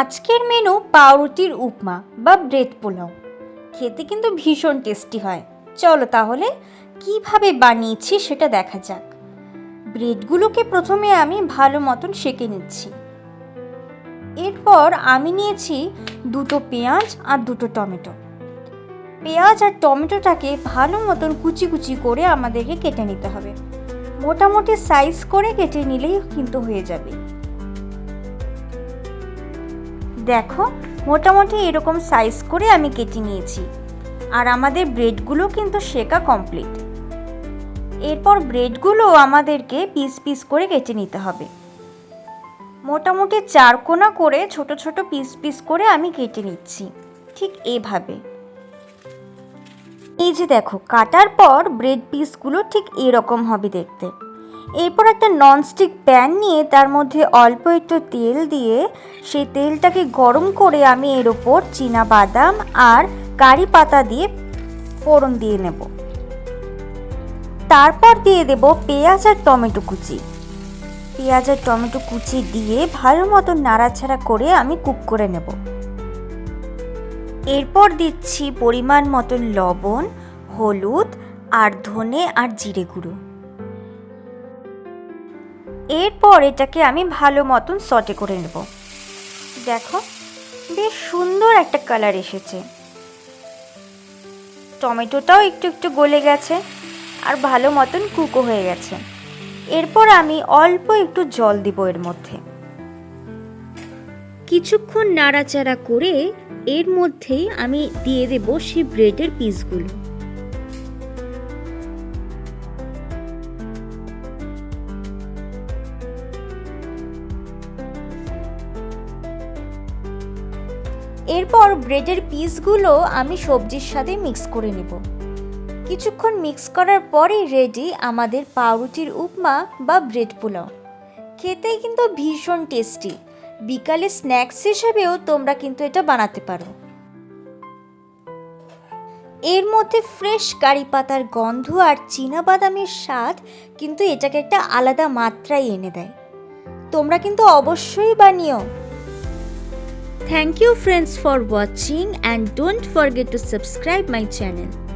আজকের মেনু পাউরুটির উপমা বা ব্রেড পোলাও। খেতে কিন্তু ভীষণ টেস্টি হয়। চলো তাহলে কীভাবে বানিয়েছি সেটা দেখা যাক। ব্রেডগুলোকে প্রথমে আমি ভালো মতন সেঁকে নিচ্ছি। এরপর আমি নিয়েছি দুটো পেঁয়াজ আর দুটো টমেটো। পেঁয়াজ আর টমেটোটাকে ভালো মতন কুচি কুচি করে আমাদেরকে কেটে নিতে হবে। মোটামুটি সাইজ করে কেটে নিলেই কিন্তু হয়ে যাবে। দেখো, মোটামুটি এরকম সাইজ করে আমি কেটে নিয়েছি। আর আমাদের ব্রেডগুলো কিন্তু শেখা কমপ্লিট। এরপর ব্রেডগুলো আমাদেরকে পিস পিস করে কেটে নিতে হবে। মোটামুটি চার কোনা করে ছোট ছোট পিস পিস করে আমি কেটে নিচ্ছি, ঠিক এভাবে। এই যে দেখো, কাটার পর ব্রেড পিসগুলো ঠিক এরকম হবে দেখতে। এরপর একটা ননস্টিক প্যান নিয়ে তার মধ্যে অল্প একটু তেল দিয়ে সেই তেলটাকে গরম করে আমি এর ওপর চীনা বাদাম আর কারি পাতা দিয়ে ফোড়ন দিয়ে নেব। তারপর দিয়ে দেব পেঁয়াজ আর টমেটো কুচি। পেঁয়াজ আর টমেটো কুচি দিয়ে ভালো মতো নাড়াচাড়া করে আমি কুক করে নেব। এরপর দিচ্ছি পরিমাণ মতন লবণ, হলুদ, আর ধনে আর জিরে গুঁড়ো। এরপর এটাকে আমি ভালো মতন সটে করে নেব। দেখো, বেশ সুন্দর একটা কালার এসেছে। টমেটোটাও একটু একটু গলে গেছে আর ভালো মতন কুকো হয়ে গেছে। এরপর আমি অল্প একটু জল দিব এর মধ্যে। কিছুক্ষণ নাড়াচাড়া করে এর মধ্যেই আমি দিয়ে দেব সেই ব্রেডের পিসগুলো। এরপর ব্রেডের পিসগুলো আমি সবজির সাথে মিক্স করে নেব। কিছুক্ষণ মিক্স করার পরেই রেডি আমাদের পাউরুটির উপমা বা ব্রেড পোলাও। খেতেই কিন্তু ভীষণ টেস্টি বিকালে স্ন্যাক্স হিসেবেও তোমরা কিন্তু এটা বানাতে পারো। এর মধ্যে ফ্রেশ কারি পাতার গন্ধ আর বাদামের স্বাদ কিন্তু এটাকে একটা আলাদা মাত্রায় এনে দেয়। তোমরা কিন্তু অবশ্যই বানিও। Thank you friends for watching and don't forget to subscribe my channel.